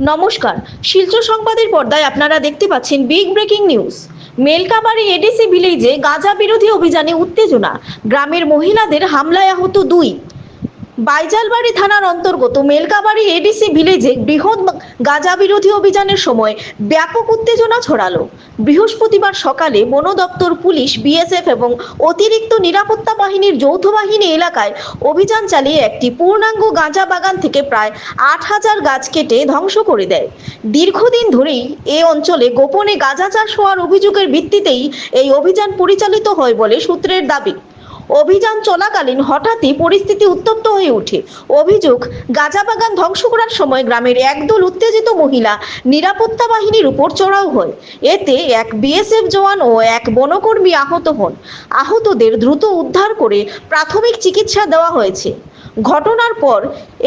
নমস্কার। শিলচর সংবাদের পর্দায় আপনারা দেখতে পাচ্ছেন big breaking news Melkabari ADC ভিলেজে গাঁজা বিরোধী অভিযানে উত্তেজনা। গ্রামের মহিলাদের হামলায় আহত দুই। বাইজালবাড়ি থানার অন্তর্গত মেলকাবাড়ি এডিসি ভিলেজে বৃহৎ গাঁজা বিরোধী অভিযানের সময় ব্যাপক উত্তেজনা ছড়ালো। বৃহস্পতিবার সকালে বন দপ্তর, পুলিশ বিএসএফ এবং অতিরিক্ত নিরাপত্তা বাহিনীর যৌথ বাহিনী এলাকায় অভিযান চালিয়ে একটি পূর্ণাঙ্গ গাঁজা বাগান থেকে প্রায় আট হাজার গাছ কেটে ধ্বংস করে দেয়। দীর্ঘদিন ধরেই এ অঞ্চলে গোপনে গাঁজা চাষ হওয়ার অভিযোগের ভিত্তিতেই এই অভিযান পরিচালিত হয় বলে সূত্রের দাবি। অভিযান চলাকালীন হঠাৎই পরিস্থিতি উত্তপ্ত হয়ে ওঠে। অভিযোগ, গাঁজা বাগান ধ্বংস করার সময় গ্রামের একদল উত্তেজিত মহিলা নিরাপত্তা বাহিনীর উপর চড়াও হয়। এতে এক বিএসএফ জওয়ান ও এক বনকর্মী আহত হন। আহতদের দ্রুত উদ্ধার করে প্রাথমিক চিকিৎসা দেওয়া হয়েছে। ঘটনার পর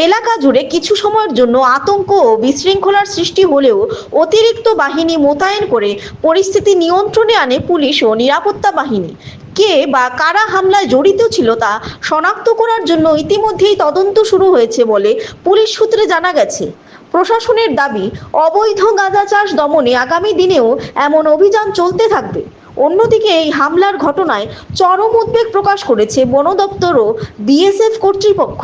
এলাকা জুড়ে কিছু সময়ের জন্য আতঙ্ক ও বিশৃঙ্খলার সৃষ্টি হলেও অতিরিক্ত বাহিনী মোতায়েন করে পরিস্থিতি নিয়ন্ত্রণে আনে পুলিশ ও নিরাপত্তা বাহিনী। কে বা কারা হামলায় জড়িত ছিল তা শনাক্ত করার জন্য ইতিমধ্যেই তদন্ত শুরু হয়েছে বলে পুলিশ সূত্রে জানা গেছে। প্রশাসনের দাবি, অবৈধ গাঁজা চাষ দমনে আগামী দিনেও এমন অভিযান চলতে থাকবে। অন্যদিকে এই হামলার ঘটনায় চরম উদ্বেগ প্রকাশ করেছে বন দপ্তর ও বিএসএফ কর্তৃপক্ষ।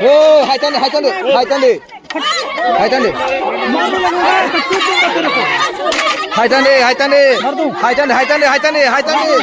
হাইতানে হাইতানে হাইতানে হাইতানে। হাইতানে হাইতানে হাইতানে হাইতানে হাইতানে হাইতানে।